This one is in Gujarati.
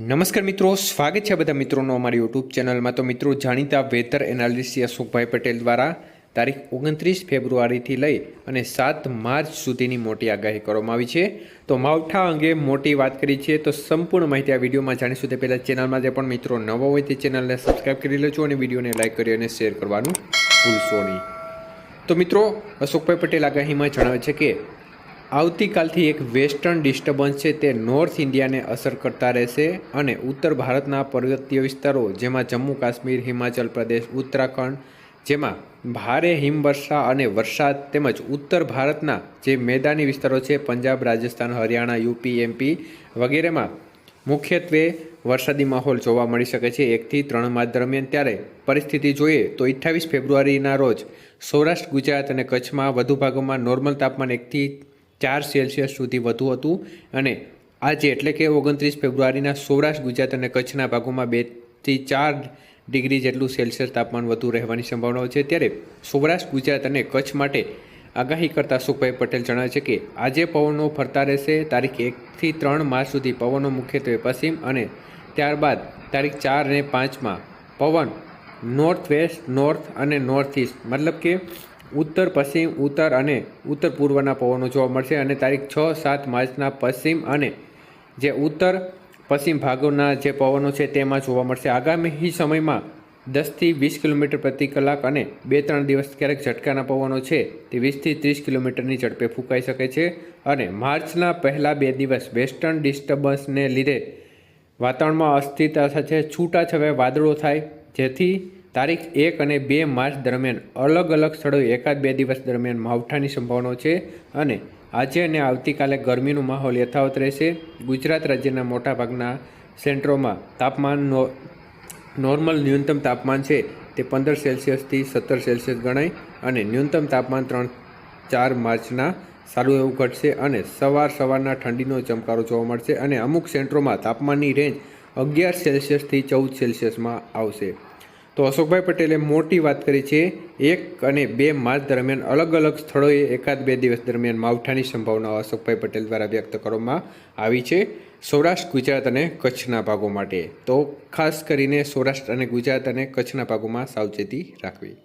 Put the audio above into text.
નમસ્કાર મિત્રો, સ્વાગત છે બધા મિત્રોનો અમારી યુટ્યુબ ચેનલમાં. તો મિત્રો, જાણીતા વેધર એનાલિસ્ટ અશોકભાઈ પટેલ દ્વારા તારીખ ઓગણત્રીસ ફેબ્રુઆરીથી લઈ અને સાત માર્ચ સુધીની મોટી આગાહી કરવામાં આવી છે. તો માવઠા અંગે મોટી વાત કરી છે. તો સંપૂર્ણ માહિતી આ વિડીયોમાં જાણીશું. તે પહેલાં ચેનલમાં જે પણ મિત્રો નવો હોય તે ચેનલને સબસ્ક્રાઈબ કરી લેજો અને વિડીયોને લાઇક કરી અને શેર કરવાનું ભૂલશો નહીં. તો મિત્રો, અશોકભાઈ પટેલ આગાહીમાં જણાવે છે કે આવતીકાલથી એક વેસ્ટર્ન ડિસ્ટર્બન્સ છે તે નોર્થ ઇન્ડિયાને અસર કરતા રહેશે અને ઉત્તર ભારતના પર્વતીય વિસ્તારો, જેમાં જમ્મુ કાશ્મીર, હિમાચલ પ્રદેશ, ઉત્તરાખંડ, જેમાં ભારે હિમવર્ષા અને વરસાદ તેમજ ઉત્તર ભારતના જે મેદાની વિસ્તારો છે, પંજાબ, રાજસ્થાન, હરિયાણા, યુપી, એમપી વગેરેમાં મુખ્યત્વે વરસાદી માહોલ જોવા મળી શકે છે. એકથી ત્રણ માસ દરમિયાન ત્યારે પરિસ્થિતિ જોઈએ તો અઠ્ઠાવીસ ફેબ્રુઆરીના રોજ સૌરાષ્ટ્ર, ગુજરાત અને કચ્છમાં વધુ ભાગોમાં નોર્મલ તાપમાન એકથી ચાર સેલ્સિયસ સુધી વધુ હતું અને આજે એટલે કે ઓગણત્રીસ ફેબ્રુઆરીના સૌરાષ્ટ્ર, ગુજરાત અને કચ્છના ભાગોમાં બેથી ચાર ડિગ્રી જેટલું સેલ્સિયસ તાપમાન વધુ રહેવાની સંભાવનાઓ છે. ત્યારે સૌરાષ્ટ્ર, ગુજરાત અને કચ્છ માટે આગાહી કરતા સુખભાઈ પટેલ જણાવે છે કે આજે પવનો ફરતા રહેશે. તારીખ એકથી ત્રણ માર્ચ સુધી પવનો મુખ્યત્વે પશ્ચિમ અને ત્યારબાદ તારીખ ચાર અને પાંચમાં પવન નોર્થ વેસ્ટ, નોર્થ અને નોર્થ ઇસ્ટ મતલબ કે ઉત્તર, પશ્ચિમ, ઉત્તર અને ઉત્તર પૂર્વના પવનો જોવા મળશે અને તારીખ છ, સાત માર્ચના પશ્ચિમ અને જે ઉત્તર, પશ્ચિમ ભાગોના જે પવનો છે તેમાં જોવા મળશે. આગામી સમયમાં દસથી વીસ કિલોમીટર પ્રતિ કલાક અને બે ત્રણ દિવસ ક્યારેક ઝટકાના પવનો છે તે વીસથી ત્રીસ કિલોમીટરની ઝડપે ફૂંકાઈ શકે છે અને માર્ચના પહેલાં બે દિવસ વેસ્ટર્ન ડિસ્ટર્બન્સને લીધે વાતાવરણમાં અસ્થિરતા સાથે છૂટાછવાયા વાદળો થાય, જેથી તારીખ એક અને બે માર્ચ દરમિયાન અલગ અલગ સ્થળોએ એકાદ બે દિવસ દરમિયાન માવઠાની સંભાવનાઓ છે અને આજે અને આવતીકાલે ગરમીનો માહોલ યથાવત રહેશે. ગુજરાત રાજ્યના મોટાભાગના સેન્ટરોમાં તાપમાન નોર્મલ ન્યૂનતમ તાપમાન છે તે પંદર સેલ્સિયસથી સત્તર સેલ્સિયસ ગણાય અને ન્યૂનતમ તાપમાન ત્રણ, ચાર માર્ચના સારું એવું ઘટશે અને સવાર સવારના ઠંડીનો ચમકારો જોવા મળશે અને અમુક સેન્ટરોમાં તાપમાનની રેન્જ અગિયાર સેલ્સિયસથી ચૌદ સેલ્સિયસમાં આવશે. તો અશોકભાઈ પટેલે મોટી વાત કરી છે. એક અને બે માર્ચ દરમિયાન અલગ અલગ સ્થળોએ એકાદ બે દિવસ દરમિયાન માવઠાની સંભાવનાઓ અશોકભાઈ પટેલ દ્વારા વ્યક્ત કરવામાં આવી છે. સૌરાષ્ટ્ર, ગુજરાત અને કચ્છના ભાગો માટે. તો ખાસ કરીને સૌરાષ્ટ્ર અને ગુજરાત અને કચ્છના ભાગોમાં સાવચેતી રાખવી.